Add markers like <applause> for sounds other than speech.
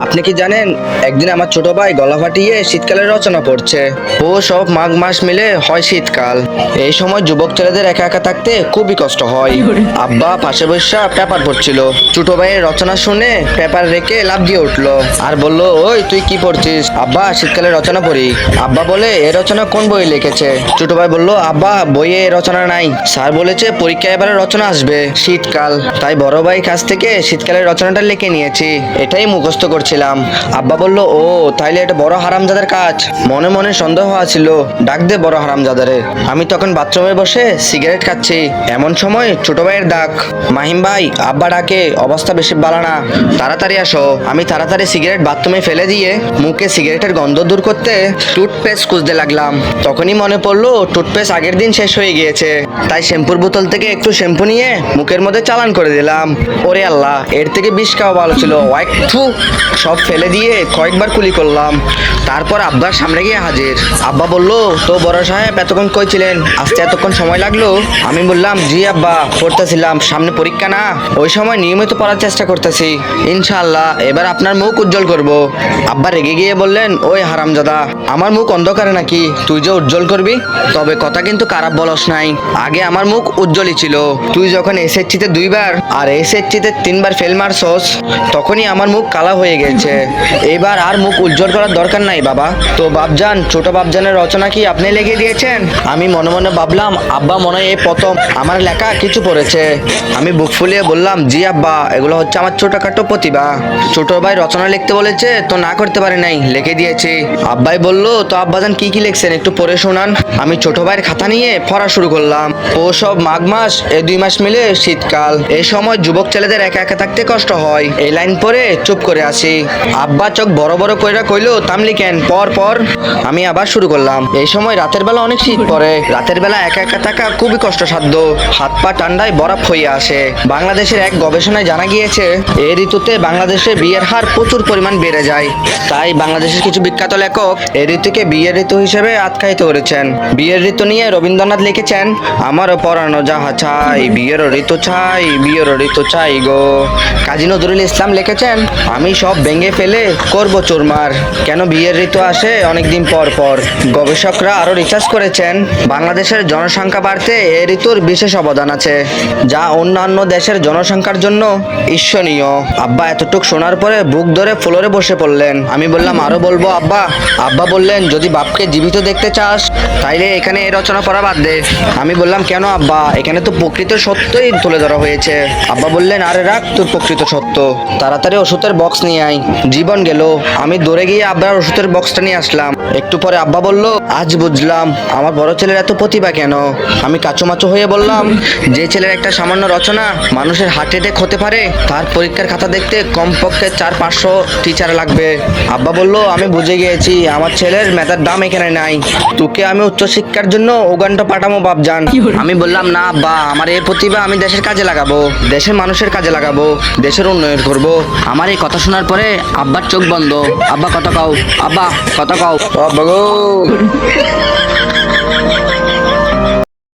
আপনি কি জানেন, একদিন আমার ছোট ভাই গলা ফাটিয়ে শীতকালের রচনা পড়ছে। ও সব মাঘ মাস মিলে হয় শীতকাল। এই সময় যুবক ছেলেদের একা একা থাকতে খুবই কষ্ট হয়। আব্বা পাশে বসা পেপার পড়ছিল। ছোট ভাইয়ের রচনা শুনে পেপার রেখে লাভ দিয়ে উঠল। আর বলল, ওই, তুই কি পড়ছিস? আব্বা, শীতকালের রচনা পড়ি। আব্বা বলে, এ রচনা কোন বই লিখেছে? ছোট ভাই বলল, আব্বা, বইয়ে রচনা নাই। স্যার বলেছে, পরীক্ষায় এবারে রচনা আসবে, শীতকাল। তাই বড় ভাই কাছ থেকে শীতকালের রচনাটা লিখে নিয়েছি। এটাই মুখস্থ করছিলাম আব্বা বলল, ও, তাইলে এটা বড় হারামজাদার কাজ। মনে মনে সন্দেহ আছিল, ডাক দে বড় হারামজাদারে। আমি তখন বাথরুমে বসে সিগারেট খাচ্ছি। এমন সময় ছোট ভাইয়ের ডাক, মাহিম ভাই, আব্বা ডাকে, অবস্থা বেশি ভালো না। তাড়াতাড়ি আসো। আমি তাড়াতাড়ি সিগারেট বাথরুমে ফেলে দিয়ে মুখে সিগারেটের গন্ধ দূর করতে টুথপেস্ট খুঁজতে লাগলাম। তখনই মনে পড়ল, টুথপেস্ট আগের দিন শেষ হয়ে গিয়েছে। তাই শ্যাম্পুর বোতল থেকে একটু শ্যাম্পু নিয়ে মুখের মধ্যে চালান করে দিলাম। ওরে আল্লাহ, এর থেকে বিষ খাওয়া ভালো ছিল। ওয়াইথু সব ফেলে দিয়ে কয়েকবার কুলি করলাম। তারপর আব্বার সামনে গিয়ে হাজির। আব্বা বলল, তো বড় সাহেব, এতক্ষণ কই ছিলেন? আসতে এতক্ষণ সময় লাগল? আমি বললাম, জি আব্বা, পড়তেছিলাম, সামনে পরীক্ষা না। ওই সময় নিয়মিত পড়ার চেষ্টা করতেছি। ইনশাআল্লাহ, এবার আপনার মুখ উজ্জ্বল করব। আব্বা রেগে গিয়ে বললেন, ওই হারামজাদা, আমার মুখ অন্ধকারে নাকি? তুই যে উজ্জ্বল করবি, তবে কথা কিন্তু খারাপ বলস নাই। আগে আমার মুখ উজ্জ্বলই ছিল। তুই যখন এসএসসিতে দুইবার আর এসএসসিতে তিনবার ফেল মারছস, তখনই আমার মুখ কালা হয়ে গেছে। এবার আর মুখ উজ্জ্বল করার দরকার নাই। বাবা। তো বাপজান, ছোট বাপজানের রচনা কি আপনি লিখে দিয়েছেন? আমি মনে মনে ভাবলাম, আব্বা মনে হয় এই প্রথম। আমার লেখা কিছু পড়েছে। আমি বুক ফুলিয়ে বললাম, জি আব্বা, এগুলো হচ্ছে আমার ছোটখাটো প্রতিভা। ছোট ভাই রচনা লিখতে বলেছে, তো না করতে পারে নাই, লিখে দিয়েছি। আব্বাই বলল, তো আব্বাজান কি কি লিখছেন একটু পড়ে শোনান। আমি ছোট ভাইয়ের খাতা নিয়ে পড়া শুরু করলাম। ও সব মাঘ মাস এই দুই মাস মিলে শীতকাল। এই সময় যুবক ছেলেদের একা একা থাকতে কষ্ট হয়। এই লাইন পরে চুপ করে আসি। আব্বা চোখ বড় বড় কইরা কইলো তামলি কেন পর পর আমি আবার শুরু করলাম। এই সময় রাতের বেলা অনেক শীত পড়ে। রাতের বেলা একা একা থাকা খুবই কষ্টসাধ্য। হাত পা ঠান্ডায় বরফ হয়ে আসে। বাংলাদেশের এক গবেষণায় জানা গিয়েছে, এই ঋতুতে বাংলাদেশে বিয়ের হার প্রচুর পরিমাণ বেড়ে যায়। তাই বাংলাদেশের কিছু বিখ্যাত লেখক এই ঋতুকে বিয়ের ঋতু হিসেবে আখ্যায়িত করেছেন। বিয়ের ঋতু নিয়ে রবীন্দ্রনাথ লিখেছেন, আমারও পরানো যাহা চাই বিয়ের ঋতু চাই বিয়ের ঋতু চাই গো। কাজী নজরুল ইসলাম লিখেছেন, আমি সব ভেঙে ফেলে করব চুরমার। কেন বিয়ের ঋতু আসে, অনেকদিন পর পর। গবেষকরা আরও রিসার্চ করেছেন, বাংলাদেশের জনসংখ্যা বাড়তে এই ঋতুর বিশেষ অবদান আছে, যা অন্যান্য দেশের জনসংখ্যার জন্য ঈর্ষণীয়। আব্বা এতটুক শোনার পরে বুক ধরে ফ্লোরে বসে পড়লেন। আমি বললাম, আরও বলব, আব্বা। আব্বা বললেন, যদি বাপকে জীবিত দেখতে চাস, তাইলে এখানে এই রচনা পড়া বাদ দে। আমি বললাম, কেন আব্বা? এখানে তো প্রকৃত সত্যই তুলে ধরা হয়েছে। আব্বা বললেন, আরে রাখ, তোর প্রকৃত সত্য। তাড়াতাড়ি ওষুধের বক্স নিয়ে আয়। জীবন গেল। আমি দৌড়ে গিয়ে আব্বার ওষুধের বক্সটা নিয়ে আসলাম। একটু পরে আব্বা বলল আজ বুঝলাম আমার বড় ছেলের এত প্রতিভা কেন? আমি কাচুমাচু হয়ে বললাম যে ছেলের একটা সামান্য রচনা মানুষের হার্ট অ্যাটাক হতে পারে তার পরীক্ষার খাতা দেখতে কমপক্ষে চার পাঁচশো টিচার লাগবে। আব্বা বলল আমি বুঝে গিয়েছি আমার ছেলের মেধার দাম এখানে নাই। তোকে আমি উচ্চশিক্ষার জন্য উগান্ডা পাঠাবো বাপজান। আমি বললাম না আব্বা আমার এই প্রতিভা আমি দেশের কাজে লাগাবো দেশের মানুষের কাজে লাগাবো দেশের উন্নয়ন করব। আমার এই কথা শোনার পরে আব্বার চোখ বন্ধ। আব্বা কথা কাও আব্বা কথা কাও। আব্বা গো <laughs>